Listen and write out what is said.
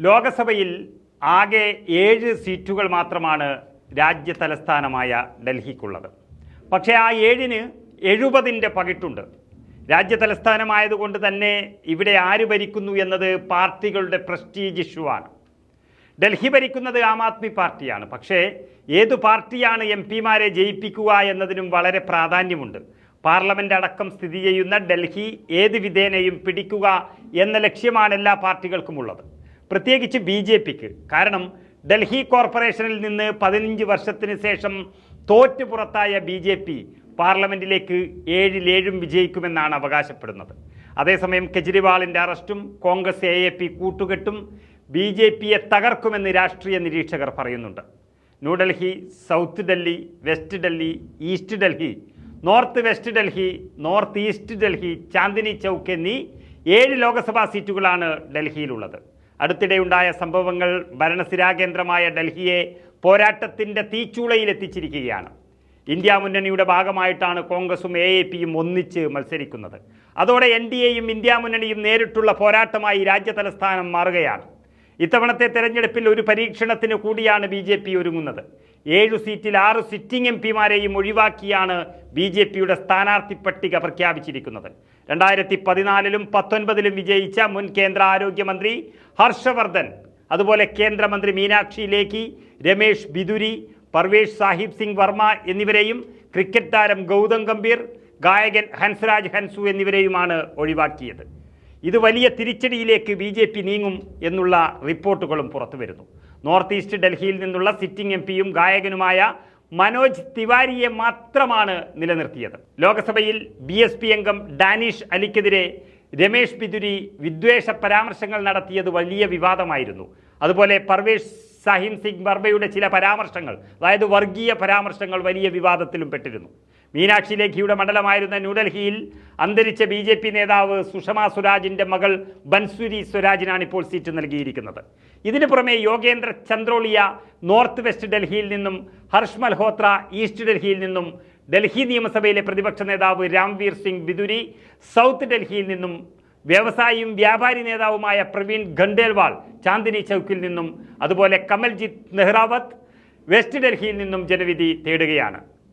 ലോകസഭയിൽ ആകെ ഏഴ് സീറ്റുകൾ മാത്രമാണ് രാജ്യ തലസ്ഥാനമായ ഡൽഹിക്കുള്ളത്. പക്ഷേ ആ ഏഴിന് എഴുപതിന്റെ പകിട്ടുണ്ട്. രാജ്യ തലസ്ഥാനമായതുകൊണ്ട് തന്നെ ഇവിടെ ആര് ഭരിക്കുന്നു എന്നത് പാർട്ടികളുടെ പ്രസ്റ്റീജ് ഇഷ്യൂ ആണ്. ഡൽഹി ഭരിക്കുന്നത് ആം ആദ്മി പാർട്ടിയാണ്. പക്ഷേ ഏതു പാർട്ടിയാണ് എം പിമാരെ ജയിപ്പിക്കുക എന്നതിനും വളരെ പ്രാധാന്യമുണ്ട്. പാർലമെന്റ് അടക്കം സ്ഥിതി ചെയ്യുന്ന ഡൽഹി ഏത് വിധേനയും പിടിക്കുക എന്ന ലക്ഷ്യമാണ് എല്ലാ പാർട്ടികൾക്കുമുള്ളത് പ്രത്യേകിച്ച് ബി ജെ പിക്ക്. കാരണം ഡൽഹി കോർപ്പറേഷനിൽ നിന്ന് പതിനഞ്ച് വർഷത്തിന് ശേഷം തോറ്റു പുറത്തായ ബി ജെ പി പാർലമെന്റിലേക്ക് ഏഴിലേഴും വിജയിക്കുമെന്നാണ് അവകാശപ്പെടുന്നത്. അതേസമയം കെജ്രിവാളിന്റെ അറസ്റ്റും കോൺഗ്രസ് എ എ പി കൂട്ടുകെട്ടും ബി ജെ പിയെ തകർക്കുമെന്ന് രാഷ്ട്രീയ നിരീക്ഷകർ പറയുന്നുണ്ട്. New Delhi south Delhi west Delhi east Delhi north west Delhi north east Delhi Chandni Chowk എന്നീ ഏഴ് ലോക്സഭാ സീറ്റുകളാണ് ഡൽഹിയിലുള്ളത്. അടുത്തിടെയുണ്ടായ സംഭവങ്ങൾ ഭരണസ്ഥിരാകേന്ദ്രമായ ഡൽഹിയെ പോരാട്ടത്തിന്റെ തീച്ചൂളയിലെത്തിച്ചിരിക്കുകയാണ്. ഇന്ത്യ മുന്നണിയുടെ ഭാഗമായിട്ടാണ് കോൺഗ്രസും എ എ പിയും ഒന്നിച്ച് മത്സരിക്കുന്നത്. അതോടെ എൻ ഡി എയും ഇന്ത്യ മുന്നണിയും നേരിട്ടുള്ള പോരാട്ടമായി രാജ്യ തലസ്ഥാനം മാറുകയാണ്. ഇത്തവണത്തെ തെരഞ്ഞെടുപ്പിൽ ഒരു പരീക്ഷണത്തിന് കൂടിയാണ് ബി ജെ പി ഒരുങ്ങുന്നത്. ഏഴു സീറ്റിൽ ആറ് സിറ്റിംഗ് എം പിമാരെയും ഒഴിവാക്കിയാണ് ബി ജെ പിയുടെ സ്ഥാനാർത്ഥി പട്ടിക പ്രഖ്യാപിച്ചിരിക്കുന്നത്. രണ്ടായിരത്തി പതിനാലിലും പത്തൊൻപതിലും വിജയിച്ച മുൻ കേന്ദ്ര ആരോഗ്യമന്ത്രി ഹർഷവർദ്ധൻ അതുപോലെ കേന്ദ്രമന്ത്രി മീനാക്ഷി ലേഖി രമേഷ് ബിദുരി പർവേഷ് സാഹിബ് സിംഗ് വർമ്മ എന്നിവരെയും ക്രിക്കറ്റ് താരം ഗൗതം ഗംഭീർ ഗായകൻ ഹൻസ്രാജ് ഹൻസു എന്നിവരെയുമാണ് ഒഴിവാക്കിയത്. ഇത് വലിയ തിരിച്ചടിയിലേക്ക് ബി ജെ പി നീങ്ങും എന്നുള്ള റിപ്പോർട്ടുകളും പുറത്തു വരുന്നു. നോർത്ത് ഈസ്റ്റ് ഡൽഹിയിൽ നിന്നുള്ള സിറ്റിംഗ് എം പിയും ഗായകനുമായ മനോജ് തിവാരിയെ മാത്രമാണ് നിലനിർത്തിയത്. ലോക്സഭയിൽ ബി എസ് പി അംഗം ഡാനിഷ് അലിക്കെതിരെ രമേഷ് പിതുരി വിദ്വേഷ പരാമർശങ്ങൾ നടത്തിയത് വലിയ വിവാദമായിരുന്നു. അതുപോലെ പർവേഷ് സാഹിം സിംഗ് ബർബയുടെ ചില പരാമർശങ്ങൾ അതായത് വർഗീയ പരാമർശങ്ങൾ വലിയ വിവാദത്തിലും പെട്ടിരുന്നു. മീനാക്ഷി ലേഖിയുടെ മണ്ഡലമായിരുന്ന ന്യൂഡൽഹിയിൽ അന്തരിച്ച ബി ജെ പി നേതാവ് സുഷമ സ്വരാജിന്റെ മകൾ ബൻസുരി സ്വരാജിനാണ് ഇപ്പോൾ സീറ്റ് നൽകിയിരിക്കുന്നത്. ഇതിനു പുറമെ യോഗേന്ദ്ര ചന്ദ്രോളിയ നോർത്ത് വെസ്റ്റ് ഡൽഹിയിൽ നിന്നും ഹർഷ് മൽഹോത്ര ഈസ്റ്റ് ഡൽഹിയിൽ നിന്നും ഡൽഹി നിയമസഭയിലെ പ്രതിപക്ഷ നേതാവ് രാംവീർ സിംഗ് ബിദുരി സൗത്ത് ഡൽഹിയിൽ നിന്നും വ്യവസായിയും വ്യാപാരി നേതാവുമായ പ്രവീൺ ഖണ്ഡേൽവാൾ ചാന്ദിനി ചൗക്കിൽ നിന്നും അതുപോലെ കമൽജിത്ത് നെഹ്റാവത്ത് വെസ്റ്റ് ഡൽഹിയിൽ നിന്നും ജനവിധി തേടുകയാണ്.